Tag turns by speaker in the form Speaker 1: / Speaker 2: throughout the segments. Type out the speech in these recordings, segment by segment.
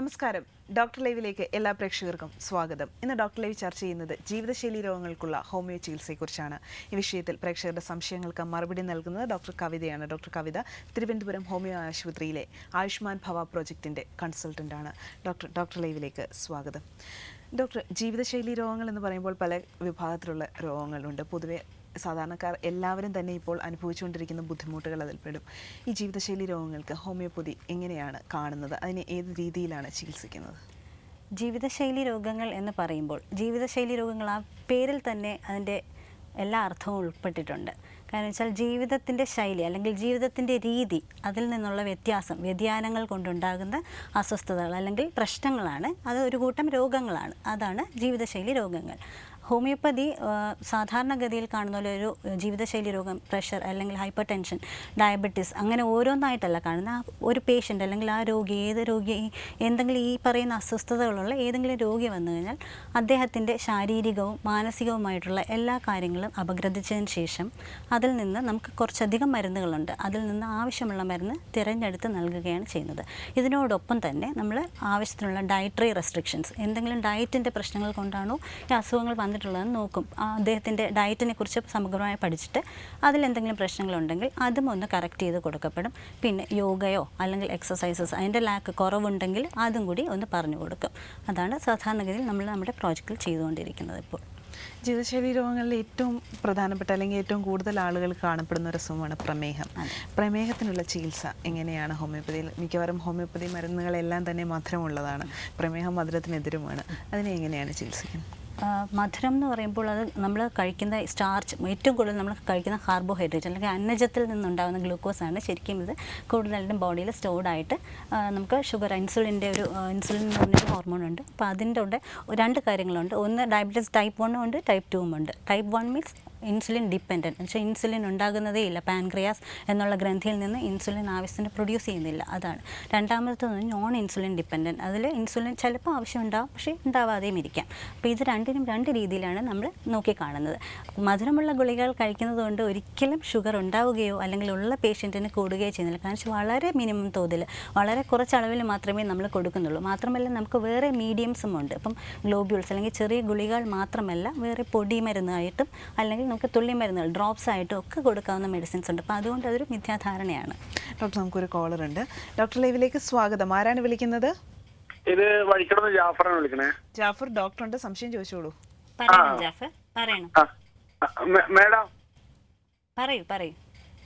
Speaker 1: നമസ്കാരം. ഡോക്ടർ ലൈവിലേക്ക് എല്ലാ പ്രേക്ഷകർക്കും സ്വാഗതം. ഇന്ന് ഡോക്ടർ ലൈവ് ചർച്ച ചെയ്യുന്നത് ജീവിതശൈലി രോഗങ്ങൾക്കുള്ള ഹോമിയോ ചികിത്സയെക്കുറിച്ചാണ് ഈ വിഷയത്തിൽ പ്രേക്ഷകരുടെ സംശയങ്ങൾക്ക് മറുപടി നൽകുന്നത് ഡോക്ടർ കവിതയാണ്. ഡോക്ടർ കവിത തിരുവനന്തപുരം ഹോമിയോ ആശുപത്രിയിലെ ആയുഷ്മാൻ ഭവ പ്രോജക്റ്റിന്റെ കൺസൾട്ടന്റാണ് ഡോക്ടർ ഡോക്ടർ ലൈവിലേക്ക് സ്വാഗതം. ഡോക്ടർ ജീവിതശൈലി രോഗങ്ങൾ എന്ന് പറയുമ്പോൾ പല വിഭാഗത്തിലുള്ള രോഗങ്ങളുണ്ട്. പൊതുവെ സാധാരണക്കാർ എല്ലാവരും തന്നെ ഇപ്പോൾ അനുഭവിച്ചുകൊണ്ടിരിക്കുന്ന ബുദ്ധിമുട്ടുകൾ അതിൽപ്പെടും ഈ ജീവിതശൈലി രോഗങ്ങൾക്ക് ഹോമിയോപ്പതി എങ്ങനെയാണ് കാണുന്നത്? അതിനെ ഏത് രീതിയിലാണ് ചികിത്സിക്കുന്നത്?
Speaker 2: ജീവിതശൈലി രോഗങ്ങൾ എന്ന് പറയുമ്പോൾ ജീവിതശൈലി രോഗങ്ങൾ ആ പേരിൽ തന്നെ അതിന്റെ എല്ലാ അർത്ഥവും ഉൾപ്പെട്ടിട്ടുണ്ട്. കാരണം വെച്ചാൽ ജീവിതത്തിന്റെ ശൈലി അല്ലെങ്കിൽ ജീവിതത്തിന്റെ രീതി അതിൽ നിന്നുള്ള വ്യത്യാസം വ്യതിയാനങ്ങൾ കൊണ്ടുണ്ടാകുന്ന അസ്വസ്ഥതകൾ അല്ലെങ്കിൽ പ്രശ്നങ്ങളാണ്. അത് ഒരു കൂട്ടം രോഗങ്ങളാണ്. അതാണ് ജീവിതശൈലി രോഗങ്ങൾ. ഹോമിയോപ്പതി സാധാരണഗതിയിൽ കാണുന്ന പോലെ ഒരു ജീവിതശൈലി രോഗം പ്രഷർ അല്ലെങ്കിൽ ഹൈപ്പർ ടെൻഷൻ ഡയബറ്റീസ് അങ്ങനെ ഓരോന്നായിട്ടല്ല കാണുന്ന ഒരു പേഷ്യന്റ് അല്ലെങ്കിൽ ആ രോഗി ഏത് രോഗി എന്തെങ്കിലും ഈ പറയുന്ന അസ്വസ്ഥതകളുള്ള ഏതെങ്കിലും രോഗി വന്നു കഴിഞ്ഞാൽ അദ്ദേഹത്തിന്റെ ശാരീരികവും മാനസികവുമായിട്ടുള്ള എല്ലാ കാര്യങ്ങളും അപഗ്രഥിച്ചതിന് ശേഷം അതിൽ നിന്ന് നമുക്ക് കുറച്ചധികം മരുന്നുകളുണ്ട്. അതിൽ നിന്ന് ആവശ്യമുള്ള മരുന്ന് തിരഞ്ഞെടുത്ത് നൽകുകയാണ് ചെയ്യുന്നത്. ഇതിനോടൊപ്പം തന്നെ നമ്മൾ ആവശ്യത്തിനുള്ള ഡയറ്ററി റെസ്ട്രിക്ഷൻസ് എന്തെങ്കിലും ഡയറ്റിന്റെ പ്രശ്നങ്ങൾ കൊണ്ടാണോ ഈ അസുഖങ്ങൾ വന്നിട്ടുള്ളതെന്ന് നോക്കും. അദ്ദേഹത്തിന്റെ ഡയറ്റിനെ കുറിച്ച് സമഗ്രമായി പഠിച്ചിട്ട് അതിലെന്തെങ്കിലും പ്രശ്നങ്ങളുണ്ടെങ്കിൽ അതും ഒന്ന് കറക്റ്റ് ചെയ്ത് കൊടുക്കപ്പെടും. പിന്നെ യോഗയോ അല്ലെങ്കിൽ എക്സസൈസസ് അതിന്റെ ലാക്ക് കുറവുണ്ടെങ്കിൽ അതും കൂടി ഒന്ന് പറഞ്ഞു കൊടുക്കും. അതാണ് സാധാരണഗതിയിൽ നമ്മൾ നമ്മുടെ പ്രോജക്റ്റിൽ ചെയ്തുകൊണ്ടിരിക്കുന്നത് ഇപ്പോൾ.
Speaker 1: ജീവിതശൈലി രോഗങ്ങളിൽ ഏറ്റവും പ്രധാനപ്പെട്ട അല്ലെങ്കിൽ ഏറ്റവും കൂടുതൽ ആളുകൾ കാണപ്പെടുന്ന ഒരു അസുഖമാണ് പ്രമേഹം. പ്രമേഹത്തിനുള്ള ചികിത്സ എങ്ങനെയാണ്? ഹോമിയോപ്പതിയിൽ മിക്കവാറും ഹോമിയോപ്പതി മരുന്നുകളെല്ലാം തന്നെ മധുരമുള്ളതാണ്. പ്രമേഹം മധുരത്തിനെതിരുമാണ്. അതിനെ എങ്ങനെയാണ് ചികിത്സിക്കുന്നത്?
Speaker 2: മധുരം എന്ന് പറയുമ്പോൾ അത് നമ്മൾ കഴിക്കുന്ന സ്റ്റാർച്ച് ഏറ്റവും കൂടുതൽ നമ്മൾ കഴിക്കുന്ന കാർബോഹൈഡ്രേറ്റ് അല്ലെങ്കിൽ അന്നജത്തിൽ നിന്നുണ്ടാകുന്ന ഗ്ലൂക്കോസാണ് ശരിക്കും ഇത്. കൂടുതലായിട്ടും ബോഡിയിൽ സ്റ്റോർഡ് ആയിട്ട് നമുക്ക് ഷുഗർ ഇൻസുലിന്റെ ഒരു ഇൻസുലിൻ എന്ന് പറഞ്ഞൊരു ഹോർമോൺ ഉണ്ട്. അപ്പോൾ അതിന്റെ ഉണ്ട് രണ്ട് കാര്യങ്ങളുണ്ട്. ഒന്ന് ഡയബറ്റീസ് ടൈപ്പ് വണ്ണും ഉണ്ട് ടൈപ്പ് ടൂവും ഉണ്ട്. Type one means insulin dependent. എന്ന് വെച്ചാൽ ഇൻസുലിൻ ഉണ്ടാകുന്നതേ ഇല്ല. പാൻക്രിയാസ് എന്നുള്ള ഗ്രന്ഥിയിൽ നിന്ന് ഇൻസുലിൻ ആവശ്യത്തിന് പ്രൊഡ്യൂസ് ചെയ്യുന്നില്ല. അതാണ്. രണ്ടാമത്തത് നോൺ ഇൻസുലിൻ ഡിപ്പെൻഡന്റ്. അതിൽ ഇൻസുലിൻ ചിലപ്പോൾ ആവശ്യമുണ്ടാകും പക്ഷേ ഉണ്ടാവാതെയും ഇരിക്കാം. അപ്പോൾ ഇത് രണ്ടിനും രണ്ട് രീതിയിലാണ് നമ്മൾ നോക്കിക്കാണുന്നത്. മധുരമുള്ള ഗുളികകൾ കഴിക്കുന്നത് കൊണ്ട് ഒരിക്കലും ഷുഗർ ഉണ്ടാവുകയോ അല്ലെങ്കിൽ ഉള്ള പേഷ്യന്റിന് കൂടുകയോ ചെയ്യുന്നില്ല. കാരണം വളരെ മിനിമം തോതിൽ വളരെ കുറച്ച് അളവിൽ മാത്രമേ നമ്മൾ കൊടുക്കുന്നുള്ളൂ. മാത്രമല്ല നമുക്ക് വേറെ മീഡിയംസും ഉണ്ട്. ഇപ്പം ഗ്ലോബ്യൂൾസ് അല്ലെങ്കിൽ ചെറിയ ഗുളികകൾ മാത്രമല്ല വേറെ പൊടി മരുന്നായിട്ടും അല്ലെങ്കിൽ നമുക്ക് തുള്ളി മരുന്നുകൾ ഡ്രോപ്സ് ആയിട്ടും ഒക്കെ കൊടുക്കാവുന്ന മെഡിസിൻസ് ഉണ്ട്. അപ്പോൾ അതുകൊണ്ട് അതൊരു മിഥ്യാധാരണയാണ്.
Speaker 1: ഡോക്ടർ നമുക്കൊരു കോളർ ഉണ്ട്. ഡോക്ടർ ലൈവിലേക്ക് സ്വാഗതം. ആരാണ് വിളിക്കുന്നത്?
Speaker 3: ഇത് വഴിക്കടന്ന് ജാഫറാണ് വിളിക്കണേ.
Speaker 1: ജാഫർ ഡോക്ടറുണ്ട്. സംശയം ചോദിച്ചോളൂ.
Speaker 2: പറയണം ജാഫർ. പറയണം.
Speaker 3: മേഡം.
Speaker 2: പറയൂ പറയൂ.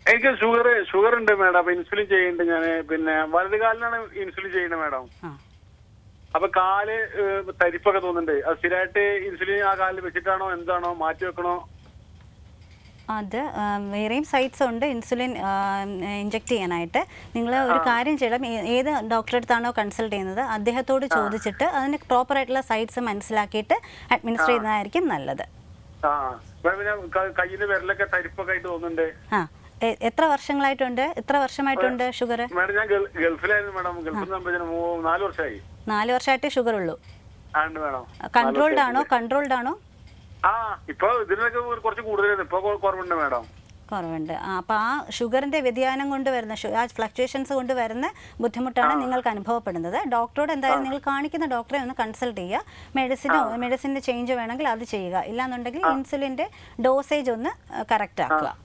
Speaker 3: എനിക്ക് ഷുഗർ ഷുഗർ ഉണ്ട് മേഡം. അപ്പൊ ഇൻസുലിൻ ചെയ്യുന്നുണ്ട് ഞാൻ പിന്നെ വലത് കാലിനാണ് ഇൻസുലിൻ ചെയ്യുന്നത് മേഡം.
Speaker 2: ആ.
Speaker 3: അപ്പൊ കാൽ തരിപ്പൊക്കെ തോന്നുന്നുണ്ട്. അത് സ്ഥിരമായിട്ട് ഇൻസുലിൻ ആ കാലിൽ വെച്ചിട്ടാണോ എന്താണോ മാറ്റി വെക്കണോ?
Speaker 2: അത് വേറെയും സൈറ്റ്സ് ഉണ്ട്. ഇൻസുലിൻ ഇഞ്ചെക്ട് ചെയ്യാനായിട്ട്. നിങ്ങൾ ഒരു കാര്യം ചെയ്യണം. ഏത് ഡോക്ടറെ അടുത്താണോ കൺസൾട്ട് ചെയ്യുന്നത് അദ്ദേഹത്തോട് ചോദിച്ചിട്ട് അതിന് പ്രോപ്പർ ആയിട്ടുള്ള സൈറ്റ്സ് മനസ്സിലാക്കിയിട്ട് അഡ്മിനിസ്റ്റർ ചെയ്യുന്നതായിരിക്കും നല്ലത്. എത്ര വർഷങ്ങളായിട്ടുണ്ട്? എത്ര വർഷമായിട്ടുണ്ട് ഷുഗർ
Speaker 3: ഞാൻ ഗൾഫിലായിരുന്നു മേഡം. ഗൾഫിൽ നാല് വർഷമായി.
Speaker 2: നാല് വർഷമായിട്ടേ ഷുഗർ ഉള്ളൂ. കൺട്രോൾഡ് ആണോ? കൺട്രോൾഡ് ആണോ?
Speaker 3: ആ ഇപ്പൊ ഇതിനൊക്കെ കുറച്ച് കൂടുതലായിരുന്നു. ഇപ്പൊ കൊ- കുറവുണ്ട് മേഡം.
Speaker 2: കുറവുണ്ട്. ആ അപ്പോൾ ആ ഷുഗറിന്റെ വ്യതിയാനം കൊണ്ട് വരുന്ന ആ ഫ്ലക്ച്വേഷൻസ് കൊണ്ട് വരുന്ന ബുദ്ധിമുട്ടാണ് നിങ്ങൾക്ക് അനുഭവപ്പെടുന്നത്. ഡോക്ടറോട് എന്തായാലും നിങ്ങൾ കാണിക്കുന്ന ഡോക്ടറെ ഒന്ന് കൺസൾട്ട് ചെയ്യുക. മെഡിസിനോ മെഡിസിന്റെ ചേഞ്ച് വേണമെങ്കിൽ അത് ചെയ്യുക. ഇല്ലാന്നുണ്ടെങ്കിൽ ഇൻസുലിന്റെ ഡോസേജ് ഒന്ന് കറക്റ്റ് ആക്കുക.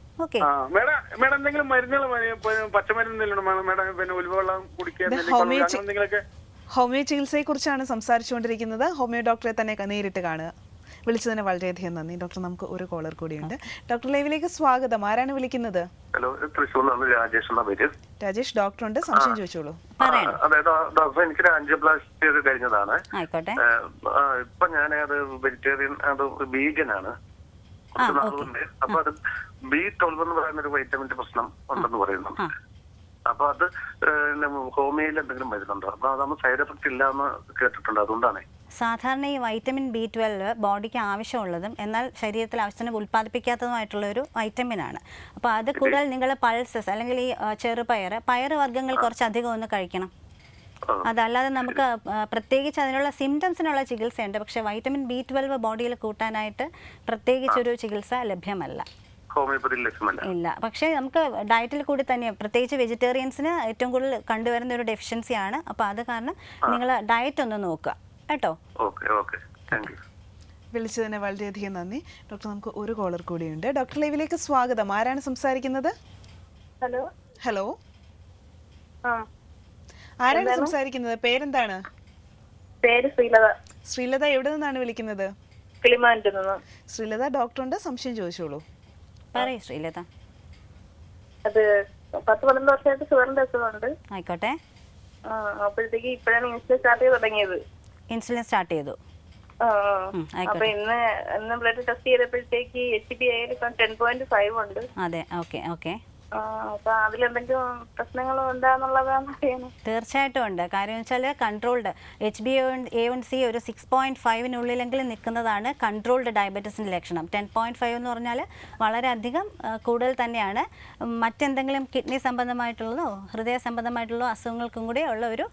Speaker 1: ഹോമിയോ ചികിത്സയെ കുറിച്ചാണ് സംസാരിച്ചുകൊണ്ടിരിക്കുന്നത്. ഹോമിയോ ഡോക്ടറെ തന്നെ നേരിട്ട് കാണുക. വിളിച്ചതിന് വളരെയധികം നന്ദി. ഡോക്ടർ നമുക്ക് ഒരു കോളർ കൂടിയുണ്ട്. ഡോക്ടർ ലൈവിലേക്ക് സ്വാഗതം. ആരാണ് വിളിക്കുന്നത്?
Speaker 4: ഹലോ തൃശ്ശൂർ നിന്ന് രാജേഷ് എന്ന പേര്?
Speaker 1: രാജേഷ് ഡോക്ടർ ഉണ്ട് സംശയം ചോദിച്ചോളൂ.
Speaker 2: അതെ
Speaker 4: എനിക്ക് അഞ്ചു ഡോക്ടർ എനിക്കൊരു ആൻജിയോപ്ലാസ്റ്റി ഒക്കെ കഴിഞ്ഞതാണ് ഇപ്പൊ ഞാൻ അത് വെജിറ്റേറിയൻ അത് വീഗൻ ആണ് അപ്പൊ അത് ബി ട്വൽവ് എന്ന് പറയുന്ന ഒരു വൈറ്റമിന്റെ പ്രശ്നം ഉണ്ടെന്ന് പറയുന്നു അപ്പൊ അത് ഹോമിയോയിൽ എന്തെങ്കിലും മരുന്നുണ്ടോ അപ്പൊ അതാകുമ്പോൾ സൈഡ് എഫക്ട് ഇല്ല എന്ന് കേട്ടിട്ടുണ്ട്. അതുകൊണ്ടാണ്.
Speaker 2: സാധാരണ ഈ വൈറ്റമിൻ ബി ട്വൽവ് ബോഡിക്ക് ആവശ്യമുള്ളതും എന്നാൽ ശരീരത്തിൽ ആവശ്യത്തിന് ഉൽപ്പാദിപ്പിക്കാത്തതുമായിട്ടുള്ള ഒരു വൈറ്റമിനാണ് അപ്പോൾ അത് കൂടുതൽ നിങ്ങൾ പൾസസ് അല്ലെങ്കിൽ ഈ ചെറുപയർ പയർ വർഗങ്ങൾ കുറച്ചധികം ഒന്ന് കഴിക്കണം. അതല്ലാതെ നമുക്ക് പ്രത്യേകിച്ച് അതിനുള്ള സിംറ്റംസിനുള്ള ചികിത്സയുണ്ട്. പക്ഷേ വൈറ്റമിൻ ബി ട്വൽവ് ബോഡിയിൽ കൂട്ടാനായിട്ട് പ്രത്യേകിച്ചൊരു ചികിത്സ ലഭ്യമല്ല. ഇല്ല. പക്ഷേ നമുക്ക് ഡയറ്റിൽ കൂടി തന്നെ പ്രത്യേകിച്ച് വെജിറ്റേറിയൻസിന് ഏറ്റവും കൂടുതൽ കണ്ടുവരുന്ന ഒരു ഡെഫിഷ്യൻസിയാണ് അപ്പോൾ അത് കാരണം നിങ്ങൾ ഡയറ്റ് ഒന്ന് നോക്കുക. കേട്ടോ.
Speaker 1: വിളിച്ചതിന് വളരെയധികം നന്ദി. ഡോക്ടർ നമുക്ക് ഒരു കോളർ കൂടിയുണ്ട്. ഡോക്ടർ ലൈവിലേക്ക് സ്വാഗതം. ആരാണ് സംസാരിക്കുന്നത്?
Speaker 5: ഹലോ.
Speaker 1: ഹലോ.
Speaker 5: ആ.
Speaker 1: ആരാണ് സംസാരിക്കുന്നത്? പേരെന്താണ്?
Speaker 5: പേര് ശ്രീലത.
Speaker 1: ശ്രീലത എവിടെ നിന്നാണ് വിളിക്കുന്നത്? ശ്രീലത ഡോക്ടറുണ്ട്. സംശയം ചോദിച്ചോളൂ.
Speaker 2: പറയൂ ശ്രീലത.
Speaker 5: അത് പത്ത് പന്ത്രണ്ട് വർഷമായിട്ട് ഷുഗറിന്റെ അസുഖമുണ്ട്
Speaker 2: ആയിക്കോട്ടെ.
Speaker 5: ആ അപ്പോഴത്തേക്ക് ഇപ്പോഴാണ് ഇൻസ്റ്റ സ്റ്റാർട്ട് ചെയ്ത് തുടങ്ങിയത്.
Speaker 2: ഇൻസുലിൻ സ്റ്റാർട്ട് ചെയ്തു.
Speaker 5: അപ്പൊ ഇന്ന് ഇന്ന് ബ്ലഡ് ടെസ്റ്റ് ചെയ്തപ്പോഴത്തേക്ക് എച്ച് ബി ഐയിൽ ടെൻ പോയിന്റ് ഫൈവ് ഉണ്ട്.
Speaker 2: അതെ ഓക്കെ ഓക്കെ. തീർച്ചയായിട്ടും ഉണ്ട്. കാര്യം വെച്ചാൽ controlled H B A one C ഒരു സിക്സ് പോയിന്റ് ഫൈവിനുള്ളിലെങ്കിലും നിൽക്കുന്നതാണ് കൺട്രോൾഡ് ഡയബറ്റീസിന്റെ ലക്ഷണം. ടെൻ പോയിന്റ് ഫൈവ് എന്ന് പറഞ്ഞാൽ വളരെയധികം കൂടുതൽ തന്നെയാണ്. മറ്റെന്തെങ്കിലും കിഡ്നി സംബന്ധമായിട്ടുള്ളതോ ഹൃദയ സംബന്ധമായിട്ടുള്ള അസുഖങ്ങൾക്കും കൂടി ഉള്ള ഒരു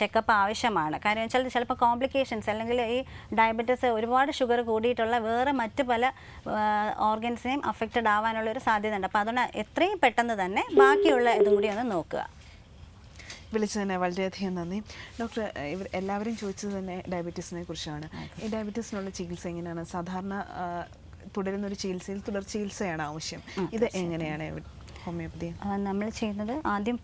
Speaker 2: ചെക്കപ്പ് ആവശ്യമാണ്. കാര്യം വെച്ചാൽ ചിലപ്പോൾ കോംപ്ലിക്കേഷൻസ് അല്ലെങ്കിൽ ഈ ഡയബറ്റീസ് ഒരുപാട് ഷുഗർ കൂടിയിട്ടുള്ള വേറെ മറ്റ് പല ഓർഗൻസിനെയും അഫക്റ്റഡ് ആവാനുള്ള ഒരു സാധ്യത ഉണ്ട് അപ്പോൾ അതുകൊണ്ട് എത്രയും പെട്ടെന്ന് തന്നെ ബാക്കിയുള്ള ഇതും കൂടി ഒന്ന് നോക്കുക.
Speaker 1: വിളിച്ചതിന് വളരെയധികം നന്ദി. ഡോക്ടർ ഇവർ എല്ലാവരും ചോദിച്ചത് തന്നെ ഡയബറ്റീസിനെ കുറിച്ചാണ്. ഈ ഡയബറ്റീസിനുള്ള ചികിത്സ എങ്ങനെയാണ്? സാധാരണ തുടരുന്ന ഒരു ചികിത്സയിൽ തുടർ ചികിത്സയാണ് ആവശ്യം. ഇത് എങ്ങനെയാണ്? ഹോമിയോപ്പതി
Speaker 2: നമ്മൾ ചെയ്യുന്നത് ആദ്യം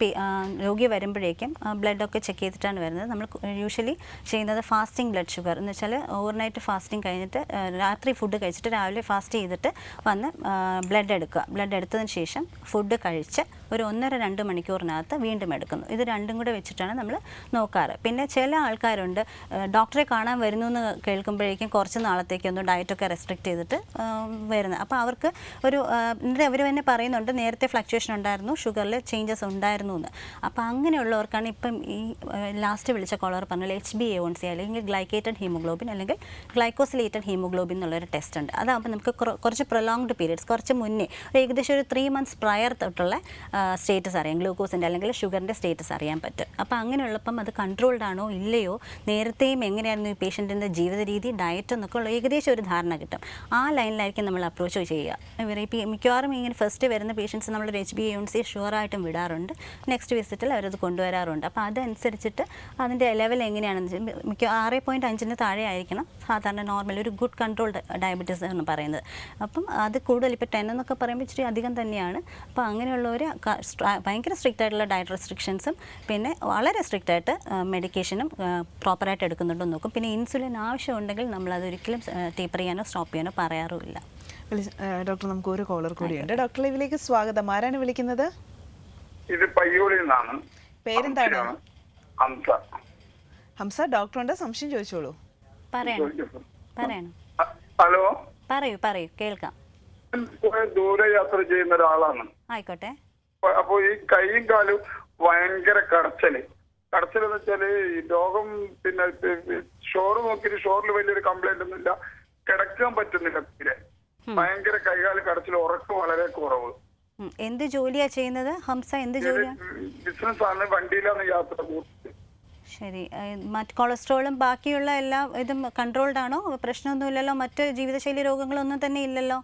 Speaker 2: രോഗി വരുമ്പോഴേക്കും ബ്ലഡൊക്കെ ചെക്ക് ചെയ്തിട്ടാണ് വരുന്നത്. നമ്മൾ യൂഷ്വലി ചെയ്യുന്നത് ഫാസ്റ്റിംഗ് ബ്ലഡ് ഷുഗർ എന്ന് വെച്ചാൽ ഓവർനൈറ്റ് ഫാസ്റ്റിംഗ് കഴിഞ്ഞിട്ട് രാത്രി ഫുഡ് കഴിച്ചിട്ട് രാവിലെ ഫാസ്റ്റ് ചെയ്തിട്ട് വന്ന് ബ്ലഡ് എടുക്കുക. ബ്ലഡ് എടുത്തതിന് ശേഷം ഫുഡ് കഴിച്ച് ഒരു ഒന്നര രണ്ട് മണിക്കൂറിനകത്ത് വീണ്ടും എടുക്കുന്നു. ഇത് രണ്ടും കൂടെ വെച്ചിട്ടാണ് നമ്മൾ നോക്കാറ്. പിന്നെ ചില ആൾക്കാരുണ്ട് ഡോക്ടറെ കാണാൻ വരുന്നു എന്ന് കേൾക്കുമ്പോഴേക്കും കുറച്ച് നാളത്തേക്ക് ഒന്ന് ഡയറ്റൊക്കെ റെസ്ട്രിക്റ്റ് ചെയ്തിട്ട് വരുന്നത്. അപ്പോൾ അവർക്ക് ഒരു ഇന്നലെ അവർ തന്നെ പറയുന്നുണ്ട് നേരത്തെ ഫ്ലക്ച്വേഷൻ ഉണ്ടായിരുന്നു ഷുഗറിൽ ചേഞ്ചസ് ഉണ്ടായിരുന്നു എന്ന് അപ്പോൾ അങ്ങനെയുള്ളവർക്കാണ് ഇപ്പം ഈ ലാസ്റ്റ് വിളിച്ച കോളർ പറഞ്ഞാൽ H B A one C അല്ലെങ്കിൽ ഗ്ലൈക്കേറ്റഡ് ഹീമോഗ്ലോബിൻ അല്ലെങ്കിൽ ഗ്ലൈക്കോസിലേറ്റഡ് ഹീമോഗ്ലോബിൻ എന്നുള്ളൊരു ടെസ്റ്റ് ഉണ്ട്. അതാകുമ്പോൾ നമുക്ക് കുറച്ച് പ്രൊലോങ്ഡ് പീരീഡ്സ് കുറച്ച് മുന്നേ ഏകദേശം ഒരു ത്രീ മന്ത്സ് പ്രയർ തൊട്ടുള്ള സ്റ്റേറ്റസ് അറിയാം ഗ്ലൂക്കോസിന്റെ അല്ലെങ്കിൽ ഷുഗറിന്റെ സ്റ്റേറ്റസ് അറിയാൻ പറ്റും. അപ്പോൾ അങ്ങനെയുള്ളപ്പം അത് കൺട്രോൾഡ് ആണോ ഇല്ലയോ നേരത്തെയും എങ്ങനെയായിരുന്നു ഈ പേഷ്യന്റിന്റെ ജീവിത രീതി ഡയറ്റ് എന്നൊക്കെ ഉള്ള ഏകദേശം ഒരു ധാരണ കിട്ടും. ആ ലൈനിലായിരിക്കും നമ്മൾ അപ്രോച്ച് ചെയ്യുക. ഇവർ മിക്കവാറും ഇങ്ങനെ ഫസ്റ്റ് വരുന്ന പേഷ്യൻസ് നമ്മൾ എച്ച് ബി യൂണിസി ഷുവറായിട്ടും വിടാറുണ്ട്. നെക്സ്റ്റ് വിസിറ്റിൽ അവരത് കൊണ്ടുവരാറുണ്ട്. അപ്പോൾ അതനുസരിച്ചിട്ട് അതിന്റെ ലെവൽ എങ്ങനെയാണെന്ന് വെച്ചാൽ മിക്ക ആറ് പോയിന്റ് അഞ്ചിന് താഴെ ആയിരിക്കണം. സാധാരണ നോർമൽ ഒരു ഗുഡ് കൺട്രോൾഡ് ഡയബറ്റീസ് എന്ന് പറയുന്നത്. അപ്പം അത് കൂടുതൽ ഇപ്പോൾ ടെൻ എന്നൊക്കെ പറയുമ്പോൾ ഇച്ചിരി അധികം തന്നെയാണ്. അപ്പോൾ അങ്ങനെയുള്ളവർ ഭയങ്കര സ്ട്രിക്റ്റ് ആയിട്ടുള്ള ഡയറ്റ് റെസ്ട്രിക്ഷൻസും പിന്നെ വളരെ സ്ട്രിക്റ്റ് ആയിട്ട് മെഡിക്കേഷനും പ്രോപ്പറായിട്ട് എടുക്കുന്നുണ്ടോ എന്ന് നോക്കും. പിന്നെ ഇൻസുലിൻ ആവശ്യമുണ്ടെങ്കിൽ നമ്മൾ അതൊരിക്കലും ടേപ്പർ ചെയ്യാനോ സ്റ്റോപ്പ് ചെയ്യാനോ പറയാറുമില്ല.
Speaker 1: ഡോക്ടർ നമുക്ക് ഒരു കോളർ കൂടിയുണ്ട് ഡോക്ടർ ലൈവിലേക്ക് സ്വാഗതം. ആരാണ് വിളിക്കുന്നത്?
Speaker 6: ഇത് പയ്യൂരിൽ നിന്നാണ്.
Speaker 1: പേരെന്താണ്?
Speaker 6: ഹംസ.
Speaker 1: ഹംസ ഡോക്ടറുണ്ട് സംശയം ചോദിച്ചോളൂ.
Speaker 2: പറയണം. പറയണം.
Speaker 6: ഹലോ?
Speaker 2: പറയൂ പറയൂ കേൾക്കാം.
Speaker 6: ദൂരെ യാത്ര ചെയ്യുന്ന ഒരാളാണ്.
Speaker 2: ആയിക്കോട്ടെ.
Speaker 6: അപ്പൊ- അപ്പൊ ഈ കൈയും കാലും ഭയങ്കര കടച്ചൽ. കടച്ചൽ എന്ന് വെച്ചാൽ ഈ രോഗം പിന്നെ ഷോറ് നോക്കിയിട്ട് ഷോറിൽ വലിയൊരു കംപ്ലൈന്റ് ഒന്നുമില്ല. കിടക്കാൻ പറ്റുന്നില്ല തീരെ. ഭയങ്കര കൈകാൽ കടച്ചിൽ ഉറക്കം വളരെ കുറവ്.
Speaker 2: എന്ത് ജോലിയാ ചെയ്യുന്നത്? ഹംസ എന്ത് ജോലിയാ?
Speaker 6: ബിസിനസ് ആണ്. വണ്ടിയിലാണ് യാത്ര
Speaker 2: ശരി. മറ്റ് കൊളസ്ട്രോളും ബാക്കിയുള്ള എല്ലാ ഇതും കൺട്രോൾഡ് ആണോ? പ്രശ്നമൊന്നുമില്ലല്ലോ? മറ്റ് ജീവിതശൈലി രോഗങ്ങളൊന്നും തന്നെ ഇല്ലല്ലോ?